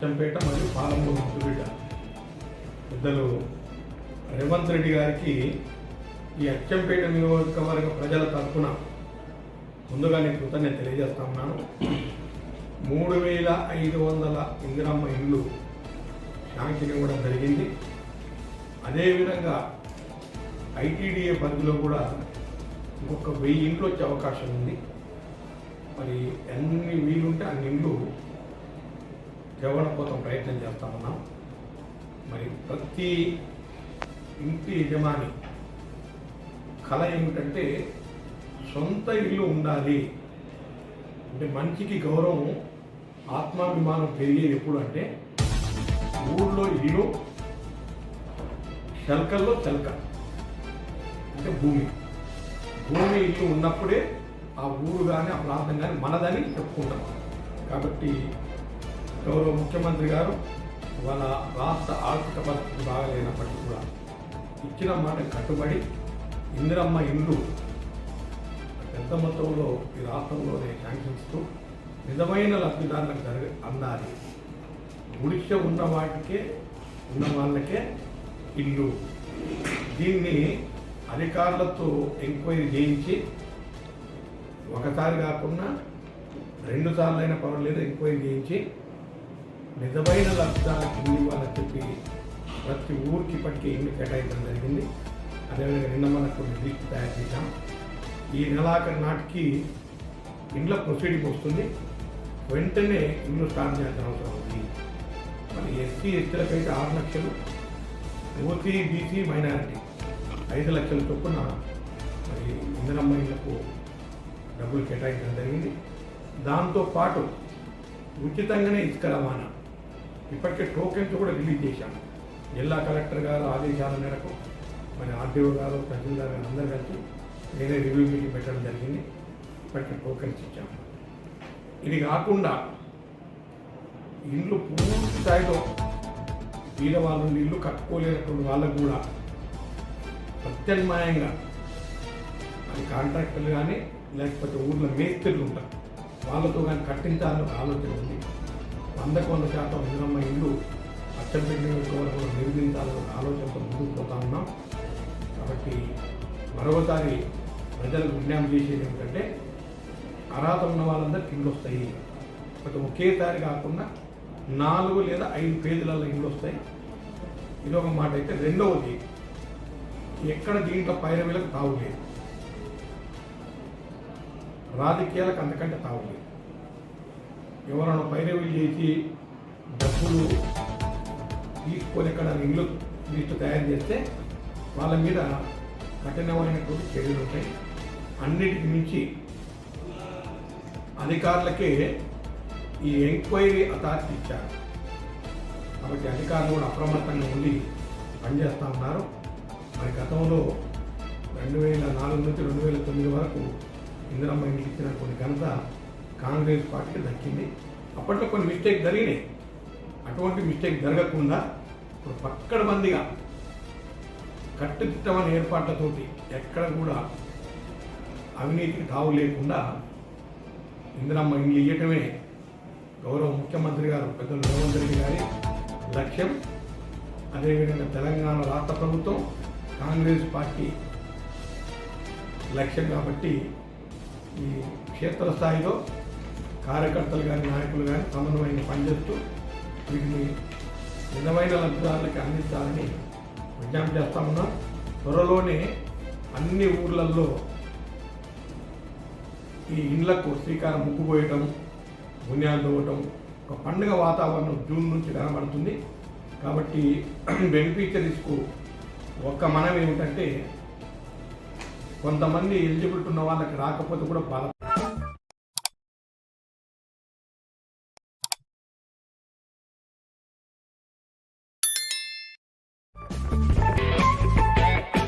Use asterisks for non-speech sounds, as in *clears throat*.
చంపేట మరియు పాలమూరు ముద్దుబిడ్డ పెద్దలు రేవంత్ రెడ్డి గారికి ఈ అచ్చంపేట నియోజకవర్గ ప్రజల తరఫున ముందుగా నేను కృతజ్ఞత తెలియజేస్తా ఉన్నాను. మూడు వేల ఐదు వందల ఇందిరమ్మ ఇల్లు శాంక్షన్ ఇవ్వడం జరిగింది. అదేవిధంగా ఐటీడీఏ పరిధిలో కూడా ఇంకొక వెయ్యి ఇండ్లు వచ్చే అవకాశం ఉంది. మరి ఎన్ని వీలుంటే అన్ని ఇండ్లు తేవడం కోసం ప్రయత్నం చేస్తా ఉన్నాం. మరి ప్రతి ఇంటి యజమాని కళ ఏమిటంటే సొంత ఇల్లు ఉండాలి. అంటే మనిషికి గౌరవం ఆత్మాభిమానం పెరిగే ఎప్పుడు అంటే ఊళ్ళో ఇల్లు చెలకల్లో చెలక. అంటే భూమి. భూమి ఇల్లు ఉన్నప్పుడే ఆ ఊరు కానీ ఆ ప్రాంతం కానీ మనదని చెప్పుకుంటాం. కాబట్టి గౌరవ ముఖ్యమంత్రి గారు వాళ్ళ రాష్ట్ర ఆర్థిక పరిస్థితి బాగలేనప్పటికీ కూడా ఇచ్చిన మాట కట్టుబడి ఇందిరమ్మ ఇండ్లు పెద్ద మొత్తంలో ఈ రాష్ట్రంలోనే శాంక్షన్స్తో నిజమైన లబ్ధిదారులకు జరగ అందాలి. గుడిష ఉన్న వాటికే ఉన్న వాళ్ళకే ఇల్లు. దీన్ని అధికారులతో ఎంక్వైరీ చేయించి ఒకసారి కాకుండా రెండు సార్లు అయినా పర్వాలేదు ఎంక్వైరీ చేయించి నిజమైన లబ్ధాలకు ఇల్లు వాళ్ళకి చెప్పి ప్రతి ఊరికి ఇప్పటికీ ఇల్లు కేటాయించడం జరిగింది. అదేవిధంగా నిన్న మనకు లిస్ట్ తయారు చేశాం. ఈ నెలాఖరు నాటికి ఇండ్ల ప్రొసీడింగ్ వస్తుంది. వెంటనే ఇల్లు స్టార్ట్ చేయాల్సిన అవసరం ఉంది. మరి ఎస్సీ ఎస్టీలకైతే ఆరు లక్షలు ఓసీ బీసీ మైనారిటీ ఐదు లక్షల చొప్పున మరి ఇందిరమ్మ ఇళ్ళకు డబ్బులు కేటాయించడం జరిగింది. దాంతో పాటు ఉచితంగానే ఇసుక రవాణా ఇప్పటికే టోకెన్స్ కూడా రిలీజ్ చేశాము జిల్లా కలెక్టర్ గారు ఆదేశాల మేరకు మరి ఆర్డీఓ గారు తహసీల్దార్ గారు అందరు కలిసి నేనే రివ్యూ మీటింగ్ పెట్టడం జరిగింది. ఇప్పటికే టోకెన్స్ ఇచ్చాము ఇది కాకుండా ఇల్లు పూర్తి స్థాయిలో వీళ్ళ వాళ్ళు ఇల్లు కట్టుకోలేనటువంటి వాళ్ళకు కూడా ప్రత్యామ్నాయంగా అది కాంట్రాక్టర్లు కానీ లేకపోతే ఊర్లో మేస్త్రులు ఉంటారు. వాళ్ళతో కానీ కట్టించాలని ఒక ఆలోచన ఉంది. వందకు వంద శాతం ఇంద్రమ్మ ఇల్లు అచ్చంపేట నియోజకవర్గంలో నిర్మించాలని ఆలోచనతో ముందుకు పోతా ఉన్నాం. కాబట్టి మరొకసారి ప్రజలకు విజ్ఞాపం చేసేది ఏమిటంటే అర్హత ఉన్న వాళ్ళందరికీ ఇండ్లు వస్తాయి. ఒక ఒకేసారి కాకుండా నాలుగు లేదా ఐదు పేజీలలో ఇండ్లు వస్తాయి. ఇది ఒక మాట అయితే. రెండవది ఎక్కడ దీంట్లో పైరవీలకు తావులేదు. రాజకీయాలకు అంతకంటే తావులేదు. ఎవరైనా పైరవీ చేసి డబ్బులు తీసుకొని ఇక్కడ ఇల్లు లిస్టు తయారు చేస్తే వాళ్ళ మీద కఠినమైనటువంటి చర్యలు ఉంటాయి. అన్నిటికి మించి అధికారులకే ఈ ఎంక్వైరీ అథారిటీ ఇచ్చారు. కాబట్టి అధికారులు కూడా అప్రమత్తంగా ఉండి పనిచేస్తూ ఉన్నారు. మరి గతంలో రెండు వేల నాలుగు నుంచి రెండు వేల తొమ్మిది వరకు ఇందిరమ్మ ఇంటికి ఇచ్చిన కొన్ని ఘనత కాంగ్రెస్ పార్టీకి దక్కింది. అప్పట్లో కొన్ని మిస్టేక్ జరిగినాయి. అటువంటి మిస్టేక్ జరగకుండా ఇప్పుడు పక్కడ మందిగా కట్టుదిట్టమైన ఏర్పాట్లతోటి ఎక్కడ కూడా అవినీతికి తావు లేకుండా ఇందిరమ్మ ఇండ్లు ఇవ్వటమే గౌరవ ముఖ్యమంత్రి గారు పెద్దలు రేవంత్ రెడ్డి గారి లక్ష్యం. అదేవిధంగా తెలంగాణ రాష్ట్ర ప్రభుత్వం కాంగ్రెస్ పార్టీ లక్ష్యం కాబట్టి ఈ క్షేత్రస్థాయిలో కార్యకర్తలు కానీ నాయకులు కానీ సమన్వయం పనిచేస్తూ వీటిని నిజమైన లబ్ధిదారులకి అందించాలని విజ్ఞప్తి చేస్తా ఉన్నాం. త్వరలోనే అన్ని ఊర్లలో ఈ ఇండ్లకు శ్రీకారం ముక్కుపోయటం బునియాలు తవ్వటం ఒక పండుగ వాతావరణం జూన్ నుంచి కనబడుతుంది. కాబట్టి *clears throat* బెనిఫిషరీస్కు ఒక్క మనం ఏమిటంటే కొంతమంది ఎలిజిబిలిటీ ఉన్న వాళ్ళకి రాకపోతే కూడా బాధ